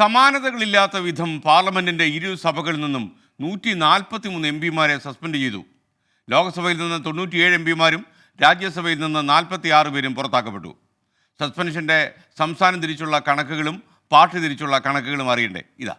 സമാനതകളില്ലാത്ത വിധം പാർലമെന്റിന്റെ ഇരു സഭകളിൽ നിന്നും നൂറ്റി നാൽപ്പത്തി മൂന്ന് എം പിമാരെ സസ്പെൻഡ് ചെയ്തു. ലോക്സഭയിൽ നിന്ന് തൊണ്ണൂറ്റിയേഴ് എം പിമാരും രാജ്യസഭയിൽ നിന്ന് നാൽപ്പത്തി ആറ് പേരും പുറത്താക്കപ്പെട്ടു. സസ്പെൻഷന്റെ സംസ്ഥാനം തിരിച്ചുള്ള കണക്കുകളും പാർട്ടി തിരിച്ചുള്ള കണക്കുകളും അറിയണ്ടേ? ഇതാ.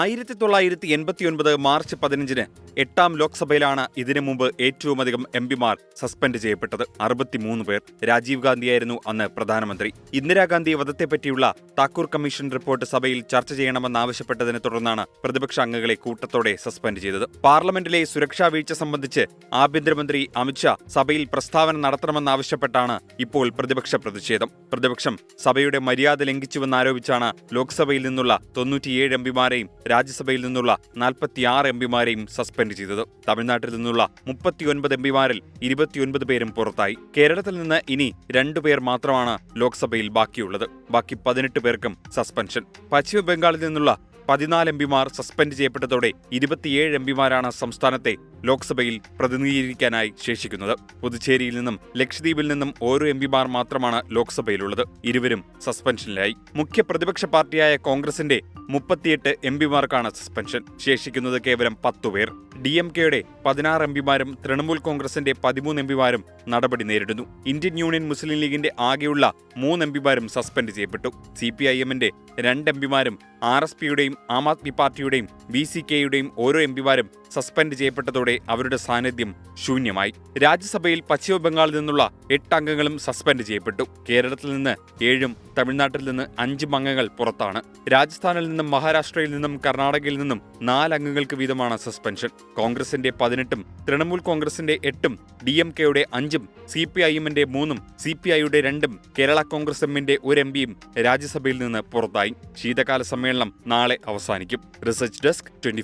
ആയിരത്തി തൊള്ളായിരത്തി എൺപത്തിയൊൻപത് മാർച്ച് പതിനഞ്ചിന് എട്ടാം ലോക്സഭയിലാണ് ഇതിനു മുമ്പ് ഏറ്റവുമധികം എം പിമാർ സസ്പെൻഡ് ചെയ്യപ്പെട്ടത്. അറുപത്തിമൂന്ന് പേർ രാജീവ് ഗാന്ധിയായിരുന്നു അന്ന് പ്രധാനമന്ത്രി. ഇന്ദിരാഗാന്ധി വധത്തെപ്പറ്റിയുള്ള താക്കൂർ കമ്മീഷൻ റിപ്പോർട്ട് സഭയിൽ ചർച്ച ചെയ്യണമെന്നാവശ്യപ്പെട്ടതിനെ തുടർന്നാണ് പ്രതിപക്ഷ അംഗങ്ങളെ കൂട്ടത്തോടെ സസ്പെൻഡ് ചെയ്തത്. പാർലമെന്റിലെ സുരക്ഷാ വീഴ്ച സംബന്ധിച്ച് ആഭ്യന്തരമന്ത്രി അമിത്ഷാ സഭയിൽ പ്രസ്താവന നടത്തണമെന്നാവശ്യപ്പെട്ടാണ് ഇപ്പോൾ പ്രതിപക്ഷ പ്രതിഷേധം. പ്രതിപക്ഷം സഭയുടെ മര്യാദ ലംഘിച്ചുവെന്നാരോപിച്ചാണ് ലോക്സഭയിൽ നിന്നുള്ള തൊണ്ണൂറ്റിയേഴ് എം പിമാരെയും രാജ്യസഭയിൽ നിന്നുള്ള നാൽപ്പത്തിയാറ് എം പിമാരെയും സസ്പെൻഡ് ചെയ്തത്. തമിഴ്നാട്ടിൽ നിന്നുള്ള മുപ്പത്തിയൊൻപത് എം പിമാരിൽ ഇരുപത്തിയൊൻപത് പേരും പുറത്തായി. കേരളത്തിൽ നിന്ന് ഇനി രണ്ടുപേർ മാത്രമാണ് ലോക്സഭയിൽ ബാക്കിയുള്ളത്. ബാക്കി പതിനെട്ട് പേർക്കും സസ്പെൻഷൻ. പശ്ചിമ ബംഗാളിൽ നിന്നുള്ള പതിനാല് എം പിമാർ സസ്പെൻഡ് ചെയ്യപ്പെട്ടതോടെ ഇരുപത്തിയേഴ് എം പിമാരാണ് സംസ്ഥാനത്തെ ലോക്സഭയിൽ പ്രതിനിധീകരിക്കാനായി ശേഷിക്കുന്നത്. പുതുച്ചേരിയിൽ നിന്നും ലക്ഷദ്വീപിൽ നിന്നും ഓരോ എം പിമാർ മാത്രമാണ് ലോക്സഭയിലുള്ളത്. ഇരുവരും സസ്പെൻഷനിലായി. മുഖ്യ പ്രതിപക്ഷ പാർട്ടിയായ കോൺഗ്രസിന്റെ മുപ്പത്തിയെട്ട് എം പിമാർക്കാണ് സസ്പെൻഷൻ. ശേഷിക്കുന്നത് കേവലം പത്തു പേർ. ഡി എം കെയുടെ പതിനാറ് എം പിമാരും തൃണമൂൽ കോൺഗ്രസിന്റെ പതിമൂന്ന് എം പിമാരും നടപടി നേരിടുന്നു. ഇന്ത്യൻ യൂണിയൻ മുസ്ലിം ലീഗിന്റെ ആകെയുള്ള മൂന്ന് എം പിമാരും സസ്പെൻഡ് ചെയ്യപ്പെട്ടു. സി പി ഐ എമ്മിന്റെ രണ്ട് എം പിമാരും ആർ എസ് പിയുടെയും ആം ആദ്മി പാർട്ടിയുടെയും ബി സി കെയുടെയും ഓരോ എം പിമാരും സസ്പെൻഡ് ചെയ്യപ്പെട്ടതോടെ അവരുടെ സാന്നിധ്യം ശൂന്യമായി. രാജ്യസഭയിൽ പശ്ചിമ ബംഗാളിൽ നിന്നുള്ള എട്ട് അംഗങ്ങളും സസ്പെൻഡ് ചെയ്യപ്പെട്ടു. കേരളത്തിൽ നിന്ന് ഏഴും തമിഴ്നാട്ടിൽ നിന്ന് അഞ്ചും അംഗങ്ങൾ പുറത്താണ്. രാജസ്ഥാനിൽ നിന്നും മഹാരാഷ്ട്രയിൽ നിന്നും കർണാടകയിൽ നിന്നും നാല് അംഗങ്ങൾക്ക് വീതമാണ് സസ്പെൻഷൻ. കോൺഗ്രസിന്റെ പതിനെട്ടും തൃണമൂൽ കോൺഗ്രസിന്റെ എട്ടും ഡി എം കെയുടെ അഞ്ചും സി പി ഐ എമ്മിന്റെ മൂന്നും സി പി ഐയുടെ രണ്ടും കേരള കോൺഗ്രസ് എമ്മിന്റെ ഒരു എം പിയും രാജ്യസഭയിൽ നിന്ന് പുറത്തായി. ശീതകാല സമ്മേളനം നാളെ അവസാനിക്കും. Research desk twenty